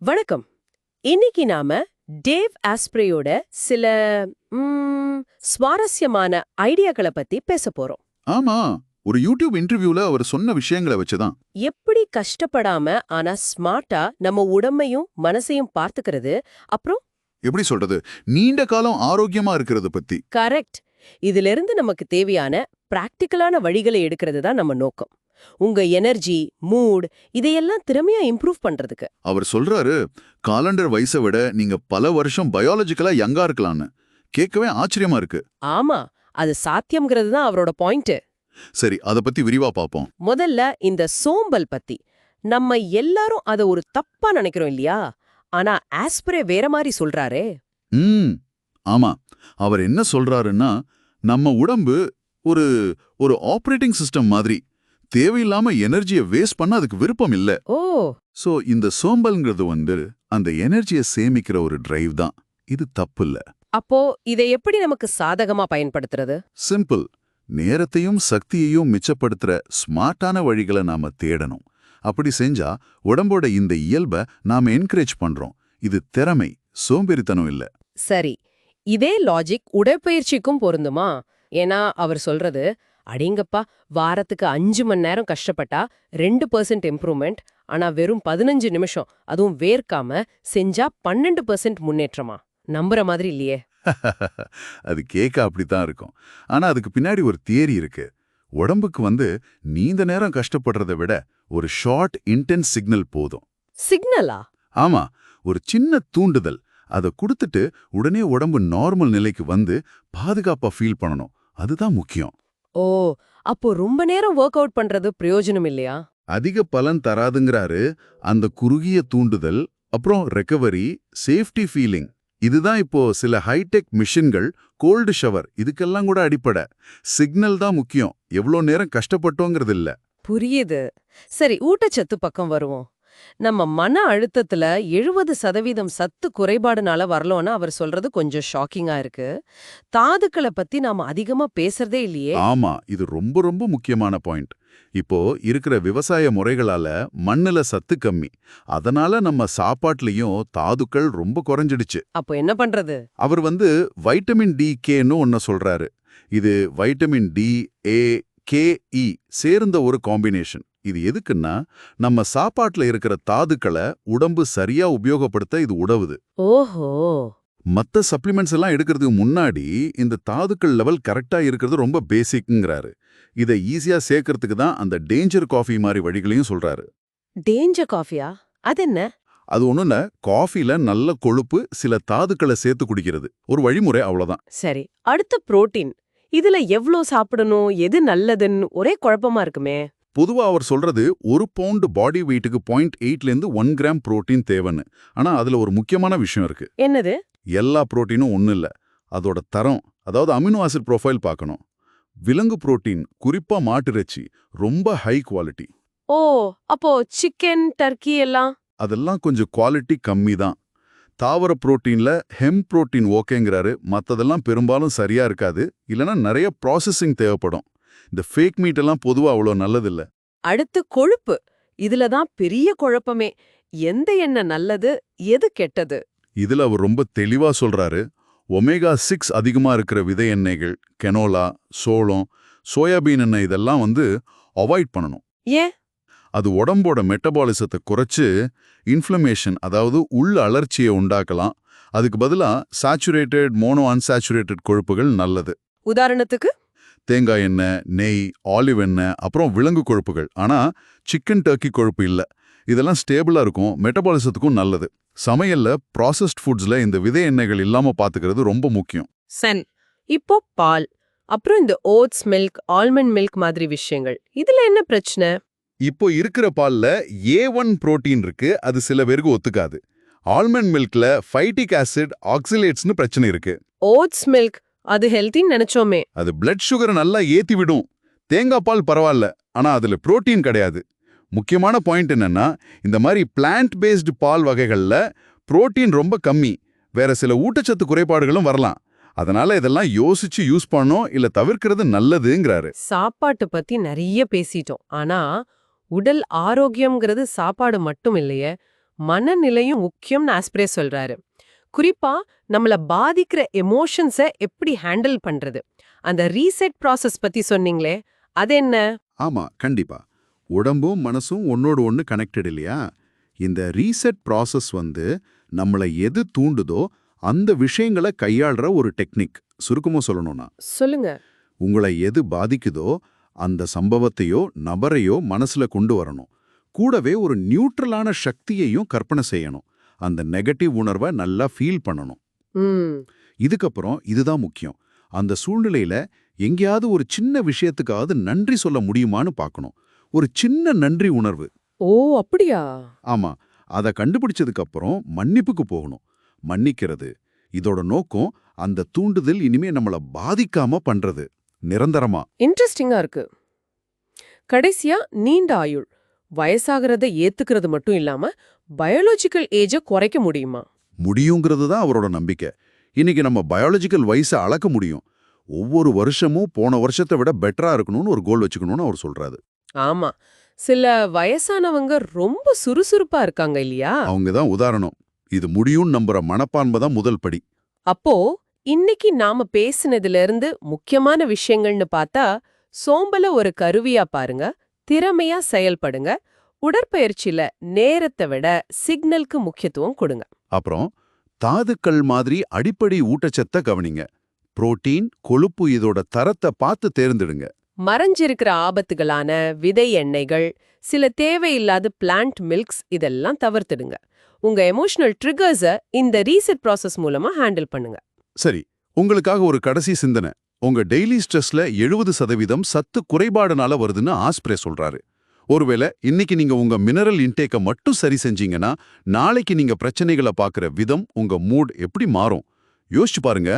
வணக்கம். இன்னைக்கு நாம டேவ் ஆஸ்ப்ரேயோட சில சுவாரஸ்யமான ஐடியாக்களை பத்தி பேச போறோம். ஆமா ஒரு யூடியூப் இன்டர்வியூல அவர் சொன்ன விஷயங்களை வச்சுதான். எப்படி கஷ்டப்படாம ஆனா ஸ்மார்ட்டா நம்ம உடம்பையும் மனசையும் பார்த்துக்கிறது அப்புறம்? எப்படி சொல்றது நீண்ட காலம் ஆரோக்கியமா இருக்கிறத பத்தி. கரெக்ட். இதுல இருந்து நமக்கு தேவையான பிராக்டிக்கலான வழிகளை எடுக்கிறது தான் நம்ம நோக்கம். உங்க எனர்ஜி மூட் இதையெல்லாம் திறமையா இம்ப்ரூவ் பண்றதுக்கு. அவர் சொல்றாரு காலண்டர் வயசை விட நீங்க பல வருஷம் பயாலஜிக்கலா யங்கா இருக்கலாம்னு. கேட்கவே ஆச்சரியமா இருக்கு. ஆமா அது சாத்தியம்ங்கிறது தான் அவரோட பாயிண்ட் சரி அத பத்தி விரிவா பாப்போம். முதல்ல இந்த சோம்பல் பத்தி. நம்ம எல்லாரும் அத ஒரு தப்பா நினைக்கிறோம் இல்லையா? ஆனா ஆஸ்பிரே வேற மாதிரி சொல்றாரே. ம் ஆமா. அவர் என்ன சொல்றாருன்னா நம்ம உடம்பு ஒரு ஒரு ஆபரேட்டிங் சிஸ்டம் மாதிரி. தேவையில்லாம எனர்ஜியை வேஸ்ட் பண்ண அதுக்கு விருப்பம் இல்ல. ஓ. சோ இந்த சோம்பல்ங்கிறது வந்து அந்த எனர்ஜியை சேமிக்கிற ஒரு டிரைவ் தான். இது தப்பு இல்ல. அப்போ இதை எப்படி நமக்கு சாதகமா பயன்படுத்துறது? சிம்பிள் நேரத்தையும் சக்தியையும் மிச்சப்படுத்துற ஸ்மார்ட்டான வழிகளை நாம தேடணும். அப்படி செஞ்சா உடம்போட இந்த இயல்பை நாம என்கரேஜ் பண்றோம். இது திறமை சோம்பேறித்தனம் இல்ல. சரி. இதே லாஜிக் உடற்பயிற்சிக்கும் பொருந்துமா? ஏன்னா அவர் சொல்றது அடிங்கப்பா வாரத்துக்கு அஞ்சு மணி நேரம் கஷ்டப்பட்டா ரெண்டு பர்சன்ட் இம்ப்ரூவ்மெண்ட் ஆனா வெறும் பதினஞ்சு நிமிஷம் அதுவும் வேர்க்காம செஞ்சா பன்னெண்டு பர்சன்ட் முன்னேற்றமா? நம்புற மாதிரி இல்லையே. அது கேட்க அப்படித்தான் இருக்கும். ஆனா அதுக்கு பின்னாடி ஒரு தியரி இருக்கு. உடம்புக்கு வந்து நீண்ட நேரம் கஷ்டப்படுறதை விட ஒரு ஷார்ட் இன்டென்ஸ் சிக்னல் போதும். சிக்னலா ஆமா ஒரு சின்ன தூண்டுதல். அதை கொடுத்துட்டு உடனே உடம்பு நார்மல் நிலைக்கு வந்து பாதுகாப்பா ஃபீல் பண்ணணும். அதுதான் முக்கியம். ஓ அப்போ ரொம்ப நேரம் ஒர்க் அவுட் பண்றது பிரயோஜனம் இல்லையா? அதிக பலன் தராதுங்கிறாரு. அந்த குறுகிய தூண்டுதல் அப்புறம் ரெக்கவரி சேஃப்டி ஃபீலிங் இதுதான் இப்போ சில ஹைடெக் மிஷின்கள் கோல்டு ஷவர் இதுக்கெல்லாம் கூட அடிப்படை. சிக்னல் தான் முக்கியம். எவ்வளோ நேரம் கஷ்டப்பட்டோங்கிறது இல்ல புரியுது. சரி ஊட்டச்சத்து பக்கம் வருவோம். நம்ம மன அழுத்தத்துல எழுபது சதவீதம் சத்து குறைபாடுனால வரலோன்னு அவர் சொல்றது கொஞ்சம் ஷாக்கிங்கா இருக்கு. தாதுக்களை பத்தி நாம அதிகமா பேசுறதே இல்லையே. ஆமா இது ரொம்ப ரொம்ப முக்கியமான பாயிண்ட். இப்போ இருக்கிற விவசாய முறைகளால மண்ணுல சத்து கம்மி. அதனால நம்ம சாப்பாட்லயும் தாதுக்கள் ரொம்ப குறைஞ்சிடுச்சு. அப்போ என்ன பண்றது? அவர் வந்து வைட்டமின் டி கேன்னு ஒன்ன சொல்றாரு. இது vitamin D A K E சேர்ந்த ஒரு காம்பினேஷன் இது எதுக்குன்னா நம்ம சாப்பாட்டுல இருக்கிற தாதுக்களை உடம்பு சரியா உபயோகப்படுத்த இது உதவுது. ஓஹோ! மத்த சப்ளிமெண்ட்ஸ் எல்லாம் எடுக்கிறதுக்கு முன்னாடி இந்த தாதுக்கள் லெவல் கரெக்டா இருக்கிறது ரொம்ப பேசிக்ங்கிறாரு இதை ஈஸியா சேர்க்கறதுக்கு தான் அந்த டேஞ்சர் காஃபி மாதிரி வழிகளையும் சொல்றாரு. டேஞ்சர் காஃபியா அது என்ன? அது ஒண்ணுல காஃபில நல்ல கொழுப்பு சில தாதுக்களை சேர்த்து குடிக்கிறது. ஒரு வழிமுறை அவ்வளவுதான். சரி அடுத்த புரோட்டீன் இதுல எவ்ளோ சாப்பிடணும் எது நல்லதுன்னு ஒரே குழப்பமா இருக்குமே. பொதுவா அவர் சொல்றது ஒரு பவுண்ட் பாடி வெயிட்டுக்கு பாயிண்ட் எயிட்லேருந்து ஒன் கிராம் புரோட்டீன் தேவைன்னு. ஆனா அதுல ஒரு முக்கியமான விஷயம் இருக்கு. என்னது? எல்லா புரோட்டீனும் ஒன்றும் இல்ல. அதோட தரம் அதாவது அமினோ ஆசிட் ப்ரொஃபைல் பார்க்கணும். விலங்கு புரோட்டீன் குறிப்பா மாட்டிறைச்சி ரொம்ப ஹை குவாலிட்டி ஓ அப்போ சிக்கன் டர்க்கி எல்லாம்? அதெல்லாம் கொஞ்சம் குவாலிட்டி கம்மி தான் தாவர புரோட்டீன்ல ஹெம் புரோட்டீன் ஓகேங்கிறாரு. மத்ததெல்லாம் பெரும்பாலும் சரியா இருக்காது. இல்லனா நிறைய ப்ராசஸிங் தேவைப்படும். இந்த ஃபேக் மீட் எல்லாம் பொதுவா அவ்வளோ நல்லதில்ல. அடுத்து கொழுப்பு. இதுல தான் பெரிய குழப்பமே. எந்த எண்ணெய் நல்லது எது கெட்டது? இதுல அவர் ரொம்ப தெளிவா சொல்றாரு. ஒமேகா சிக்ஸ் அதிகமா இருக்கிற விதை எண்ணெய்கள் கெனோலா சோளம் சோயாபீன் எண்ணெய் இதெல்லாம் வந்து அவாய்ட் பண்ணணும். ஏன்? அது உடம்போட மெட்டபாலிசத்தை குறைச்சு இன்ஃப்ளமேஷன் அதாவது உள் அலர்ச்சியை உண்டாக்கலாம். அதுக்கு பதிலா சாச்சுரேட்டட் மோனோ அன்சாச்சுரேட்டட் கொழுப்புகள் நல்லது. உதாரணத்துக்கு? தேங்காய் எண்ணெய் நெய் ஆலிவ் எண்ணெய் அப்புறம் விலங்கு கொழுப்புகள். ஆனா சிக்கன் டர்க்கி கொழுப்பு இல்ல. இதெல்லாம் ஸ்டேபிளா இருக்கும் மெட்டபாலிசத்துக்கும் நல்லது. சமையல்ல ப்ராசஸ்ட் ஃபுட்ஸ்ல இந்த விதை எண்ணெய்கள் இல்லாம பாத்துக்கிறது ரொம்ப முக்கியம். சன் இப்போ பால் அப்புறம் இந்த ஓட்ஸ் மில்க் ஆல்மண்ட் மில்க் மாதிரி விஷயங்கள். இதுல என்ன பிரச்சனை? இப்போ இருக்கிற பால்ல ஏ ஒன் புரோட்டீன் இருக்கு அது சில பேருக்கு ஒத்துக்காது. ஆல்மண்ட் மில்க்ல ஃபைட்டிக் ஆசிட் ஆக்சிலேட்ஸ்னு பிரச்சனை இருக்கு. ஓட்ஸ் மில்க் அது ஹெல்த்தின்னு நினைச்சோமே. அது பிளட் சுகரை நல்லா ஏத்தி விடும். தேங்காய் பால் பரவாயில்ல ஆனா அதுல புரோட்டீன் கிடையாது. முக்கியமான பாயிண்ட் என்னன்னா இந்த மாதிரி பிளான்ட் பேஸ்டு பால் வகைகள்ல புரோட்டீன் ரொம்ப கம்மி. வேற சில ஊட்டச்சத்து குறைபாடுகளும் வரலாம். அதனால இதெல்லாம் யோசிச்சு யூஸ் பண்ணோம் இல்ல தவிர்க்கிறது நல்லதுங்கிறாரு. சாப்பாட்டு பத்தி நிறைய பேசிட்டோம். ஆனா உடல் ஆரோக்கியம்ங்கிறது சாப்பாடு மட்டும் இல்லையே மனநிலையும் முக்கியம்னு ஆஸ்பிரே சொல்றாரு. குறிப்பா நம்மள பாதிக்கிற எமோஷன்ஸ எப்படி ஹேண்டில் பண்றது? அந்த ரீசெட் ப்ராசஸ் பத்தி சொன்னீங்களே அது என்ன? ஆமா கண்டிப்பா. உடம்பும் மனசும் ஒன்னோடு ஒன்று கனெக்டட் இல்லையா? இந்த ரீசெட் ப்ராசஸ் வந்து நம்மளை எது தூண்டுதோ அந்த விஷயங்களை கையாளுற ஒரு டெக்னிக். சுருக்கமா சொல்லணும்னா. சொல்லுங்க. உங்களை எது பாதிக்குதோ அந்த சம்பவத்தையோ நபரையோ மனசுல கொண்டு வரணும். கூடவே ஒரு நியூட்ரலான சக்தியையும் கற்பனை செய்யணும். அந்த நெகட்டிவ் உணர்வை நல்லா ஃபீல் பண்ணணும். இதுக்கப்புறம் இதுதான் முக்கியம். அந்த சூழ்நிலையில எங்கேயாவது ஒரு சின்ன விஷயத்துக்காவது நன்றி சொல்ல முடியுமான்னு பார்க்கணும். ஒரு சின்ன நன்றி உணர்வு. ஓ அப்படியா? ஆமா. அதை கண்டுபிடிச்சதுக்கு அப்புறம் மன்னிப்புக்கு போகணும். மன்னிக்கிறது. இதோட நோக்கம் அந்த தூண்டுதல் இனிமே நம்மள பாதிக்காம பண்றது. நிரந்தரமா? இன்ட்ரெஸ்டிங்கா இருக்கு. கடைசியா நீண்ட ஆயுள். வயசாகிறத ஏத்துக்கிறது மட்டும் இல்லாம பயாலஜிக்கல் ஏஜ குறைக்க முடியுமா? முடியுங்கிறது தான் அவரோட நம்பிக்கை. இன்னைக்கு நம்ம பயாலஜிக்கல் வயசை அளக்க முடியும். ஒவ்வொரு வருஷமும் போன வருஷத்தை விட பெட்டரா இருக்கணும்னு ஒரு கோல் வச்சுக்கணும்னு அவர் சொல்றாரு. ஆமா. சில வயசானவங்க ரொம்ப சுறுசுறுப்பா இருக்காங்க இல்லையா? அவங்க தான் உதாரணம். இது முடியும்னு நம்புற மனப்பான்மை தான் முதல் படி. அப்போ இன்னைக்கு நாம பேசினதுல இருந்து முக்கியமான விஷயங்கள்னு பார்த்தா சோம்பல ஒரு கருவியா பாருங்க. திறமையா செயல்படுங்க. உடற்பயிற்சியில நேரத்தை விட சிக்னலுக்கு முக்கியத்துவம் கொடுங்க. அப்புறம் தாதுக்கள் மாதிரி அடிப்படை ஊட்டச்சத்தை கவனிங்க. புரோட்டீன் கொழுப்பு இதோட தரத்தை பார்த்து தேர்ந்தெடுங்க. மறைஞ்சிருக்கிற ஆபத்துகளான விதை எண்ணெய்கள் சில தேவையில்லாத பிளான்ட் மில்க்ஸ் இதெல்லாம் தவிர்த்துடுங்க. உங்க எமோஷனல் ட்ரிகர்ஸ இந்த ரீசெட் ப்ராசஸ் மூலமா ஹேண்டில் பண்ணுங்க. சரி உங்களுக்காக ஒரு கடைசி சிந்தனை. உங்க டெய்லி ஸ்ட்ரெஸ்ல எழுபது சதவீதம் சத்து குறைபாடுனால வருதுன்னு ஆஸ்பிரே சொல்றாரு. ஒருவேளை இன்னைக்கு நீங்க உங்க மினரல் இன்டேக்க மட்டும் சரி செஞ்சீங்கன்னா நாளைக்கு நீங்க பிரச்சனைகளை பார்க்குற விதம் உங்க மூட் எப்படி மாறும்? யோசிச்சு பாருங்க.